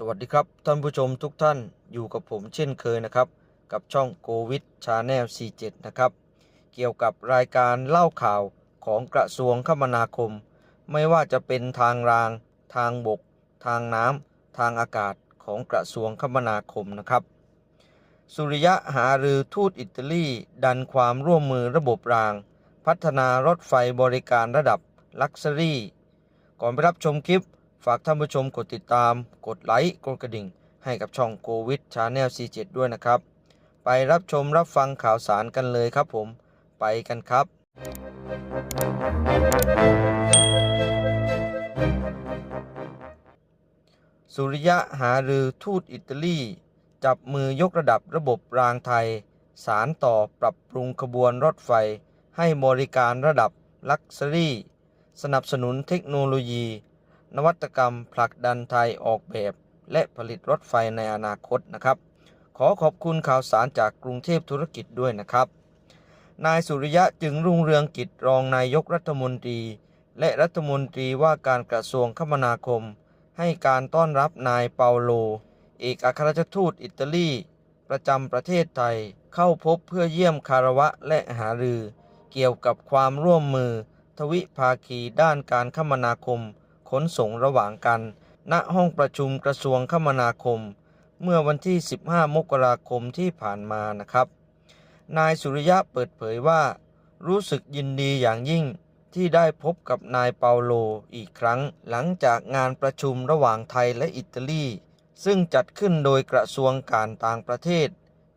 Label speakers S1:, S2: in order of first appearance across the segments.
S1: สวัสดีครับท่านผู้ชมทุกท่านอยู่กับผมเช่นเคยนะครับ กับช่องโควิดชาแนล47 นะครับ เกี่ยวกับรายการเล่าข่าวของกระทรวงคมนาคม ไม่ว่าจะเป็นทางราง ทางบก ทางน้ำทางอากาศของกระทรวงคมนาคมนะครับ สุริยะหารือทูตอิตาลี ดันความร่วมมือระบบราง พัฒนารถไฟบริการระดับลักซ์รี่ก่อนไปรับชมคลิป ฝากท่านผู้ชมกดติดตาม กดไลค์ กดกระดิ่ง ให้กับช่องโ o วิดชาแนล C7 ด้วยนะครับ ไปรับชมรับฟังข่าวสารกันเลยครับผม ไปกันครับ สุริยะหารือทูตอิตาลี จับมือยกระดับระบบรางไทย สารต่อปรับปรุงขบวนรถไฟ ให้บริการระดับลักซ์รี่ สนับสนุนเทคโนโลยี นวัตกรรมผลักดันไทยออกแบบ และผลิตรถไฟในอนาคตนะครับ ขอขอบคุณข่าวสารจากกรุงเทพธุรกิจด้วยนะครับ นายสุริยะจึงรุ่งเรืองกิจรองนายกรัฐมนตรี และรัฐมนตรีว่าการกระทรวงคมนาคม ให้การต้อนรับนายเปาโล เอกอัครราชทูตอิตาลี ประจำประเทศไทยเข้าพบเพื่อเยี่ยมคารวะและหารือ เกี่ยวกับความร่วมมือ ทวิภาคีด้านการคมนาคม ขนส่งระหว่างกัน ณห้องประชุมกระทรวงคมนาคม เมื่อวันที่ 15 มกราคมที่ผ่านมานะครับ นายสุริยะเปิดเผยว่า รู้สึกยินดีอย่างยิ่งที่ได้พบกับนายเปาโลอีกครั้ง หลังจากงานประชุมระหว่างไทยและอิตาลี ซึ่งจัดขึ้นโดยกระทรวงการต่างประเทศ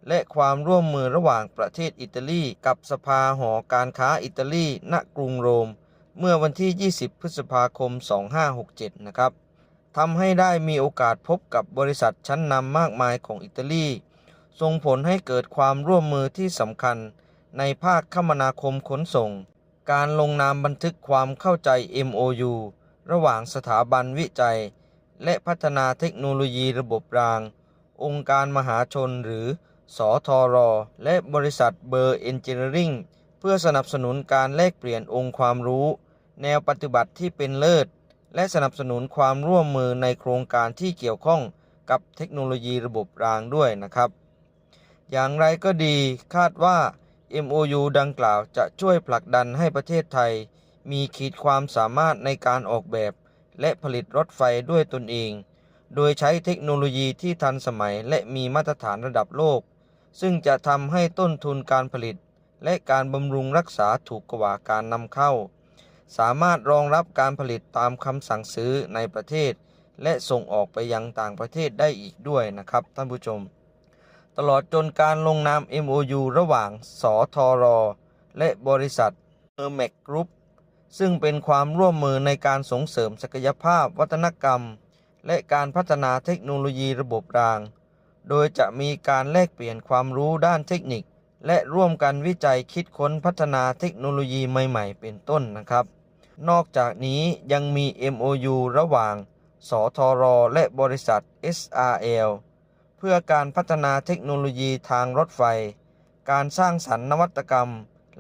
S1: และความร่วมมือระหว่างประเทศอิตาลี กับสภาหอการค้าอิตาลีณกรุงโรม เมื่อวันที่ 20 พฤษภาคม 2567 นะครับทำให้ได้มีโอกาสพบกับบริษัทชั้นนำมากมายของอิตาลี ส่งผลให้เกิดความร่วมมือที่สำคัญในภาคคมนาคมขนส่ง การลงนามบันทึกความเข้าใจ MOU ระหว่างสถาบันวิจัย และพัฒนาเทคโนโลยีระบบราง องค์การมหาชนหรือสอทอรอ และบริษัทเบอร์เอนจิเนียริงเพื่อสนับสนุนการแลกเปลี่ยนองค์ความรู้ แนวปฏิบัติที่เป็นเลิศ และสนับสนุนความร่วมมือในโครงการที่เกี่ยวข้องกับเทคโนโลยีระบบรางด้วยนะครับ อย่างไรก็ดีคาดว่า MOU ดังกล่าวจะช่วยผลักดันให้ประเทศไทย มีขีดความสามารถในการออกแบบ และผลิตรถไฟด้วยตนเอง โดยใช้เทคโนโลยีที่ทันสมัยและมีมาตรฐานระดับโลก ซึ่งจะทำให้ต้นทุนการผลิต และการบำรุงรักษาถูกกว่าการนำเข้า สามารถรองรับการผลิตตามคำสั่งซื้อในประเทศ และส่งออกไปยังต่างประเทศได้อีกด้วยนะครับท่านผู้ชม ตลอดจนการลงนาม MOU ระหว่างสทร และบริษัทเออร์แมกกรุ๊ปซึ่งเป็นความร่วมมือในการส่งเสริมศักยภาพวัฒนกรรม และการพัฒนาเทคโนโลยีระบบราง โดยจะมีการแลกเปลี่ยนความรู้ด้านเทคนิค และร่วมกันวิจัยคิดค้นพัฒนาเทคโนโลยีใหม่ ๆ เป็นต้นนะครับ นอกจากนี้ยังมี MOU ระหว่าง สทร และบริษัท SRL เพื่อการพัฒนาเทคโนโลยีทางรถไฟ การสร้างสรรค์นวัตกรรม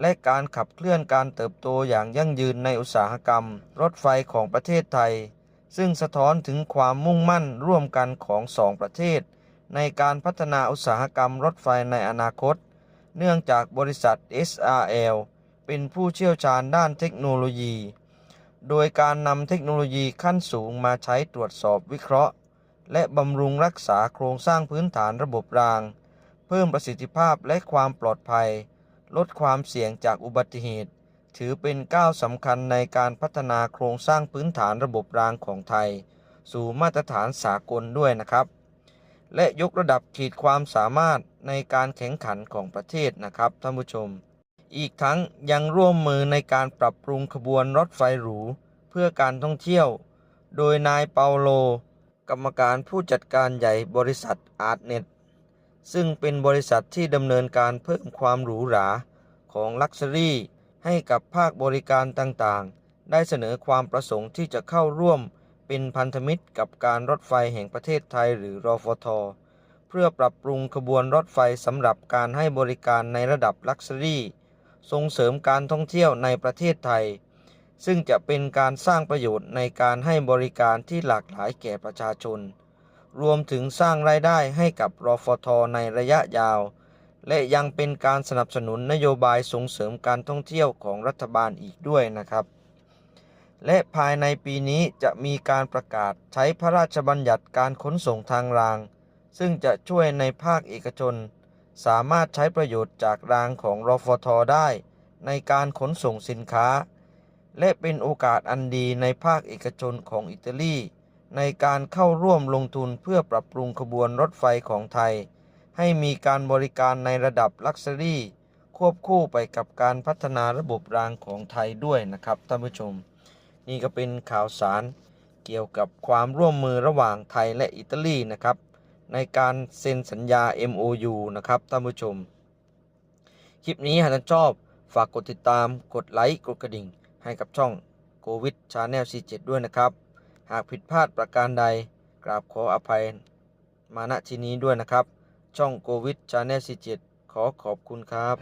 S1: และการขับเคลื่อนการเติบโตอย่างยั่งยืนในอุตสาหกรรม รถไฟของประเทศไทย ซึ่งสะท้อนถึงความมุ่งมั่นร่วมกันของสองประเทศ ในการพัฒนาอุตสาหกรรมรถไฟในอนาคต เนื่องจากบริษัท SRL เป็นผู้เชี่ยวชาญด้านเทคโนโลยี โดยการนำเทคโนโลยีขั้นสูงมาใช้ตรวจสอบวิเคราะห์ และบำรุงรักษาโครงสร้างพื้นฐานระบบราง เพิ่มประสิทธิภาพและความปลอดภัย ลดความเสี่ยงจากอุบัติเหตุ ถือเป็นก้าวสำคัญในการพัฒนาโครงสร้างพื้นฐานระบบรางของไทย สู่มาตรฐานสากลด้วยนะครับ และยกระดับขีดความสามารถในการแข่งขันของประเทศนะครับท่านผู้ชม อีกทั้งยังร่วมมือในการปรับปรุงขบวนรถไฟหรู เพื่อการท่องเที่ยว โดยนายเปาโล กรรมการผู้จัดการใหญ่บริษัทอาร์ตเน็ตซึ่งเป็นบริษัทที่ดำเนินการเพิ่มความหรูหราของลักซ์รี่ให้กับภาคบริการต่างๆ ได้เสนอความประสงค์ที่จะเข้าร่วมเป็นพันธมิตรกับการรถไฟแห่งประเทศไทยหรือรอฟท เพื่อปรับปรุงขบวนรถไฟสำหรับการให้บริการในระดับลักซ์รี่ ส่งเสริมการท่องเที่ยวในประเทศไทย ซึ่งจะเป็นการสร้างประโยชน์ในการให้บริการที่หลากหลายแก่ประชาชน รวมถึงสร้างรายได้ให้กับรอฟทในระยะยาว และยังเป็นการสนับสนุนนโยบายส่งเสริมการท่องเที่ยวของรัฐบาลอีกด้วยนะครับ และภายในปีนี้จะมีการประกาศใช้พระราชบัญญัติการขนส่งทางราง ซึ่งจะช่วยในภาคเอกชน สามารถใช้ประโยชน์จากรางของรอฟทได้ในการขนส่งสินค้า และเป็นโอกาสอันดีในภาคเอกชนของอิตาลี ในการเข้าร่วมลงทุนเพื่อปรับปรุงขบวนรถไฟของไทย ให้มีการบริการในระดับลักซ์รี่ควบคู่ไปกับการพัฒนาระบบรางของไทยด้วยนะครับท่านผู้ชม นี่ก็เป็นข่าวสารเกี่ยวกับความร่วมมือระหว่างไทยและอิตาลีนะครับ ในการเซ็นสัญญา MOU นะครับท่านผู้ชม คลิปนี้หากท่านชอบฝากกดติดตามกดไลค์กดกระดิ่ง ให้กับช่องโควิดชาแนล47ด้วยนะครับ หากผิดพลาดประการใด กราบขออภัยมาณที่นี้ด้วยนะครับ ช่องโควิดชาแนล47ขอขอบคุณครับ